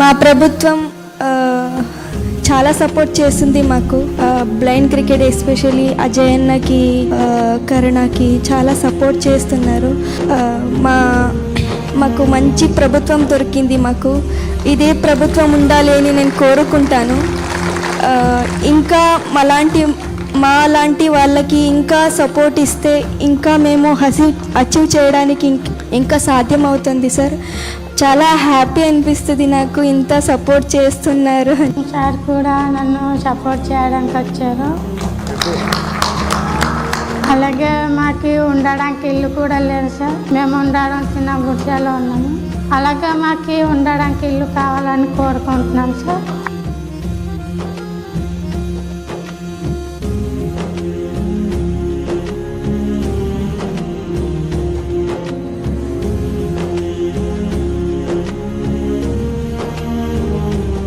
మా ప్రభుత్వం చాలా సపోర్ట్ చేస్తుంది మాకు. బ్లైండ్ క్రికెట్ ఎస్పెషలీ అజయ్ అన్నకి కరుణకి చాలా సపోర్ట్ చేస్తున్నారు. మా మాకు మంచి ప్రభుత్వం దొరికింది మాకు. ఇదే ప్రభుత్వం ఉండాలి అని నేను కోరుకుంటాను. ఇంకా మాలాంటి మా లాంటి వాళ్ళకి ఇంకా సపోర్ట్ ఇస్తే ఇంకా మేము హసి అచీవ్ చేయడానికి ఇంకా సాధ్యం అవుతుంది సార్. చాలా హ్యాపీ అనిపిస్తుంది నాకు ఇంత సపోర్ట్ చేస్తున్నారు సార్ కూడా నన్ను సపోర్ట్ చేయడానికి వచ్చారు. అలాగే మాకు ఉండడానికి ఇల్లు కూడా లేదు సార్. మేము ఉండడం చిన్న గుడిసెలో ఉన్నాము. అలాగే మాకు ఉండడానికి ఇల్లు కావాలని కోరుకుంటున్నాం సార్.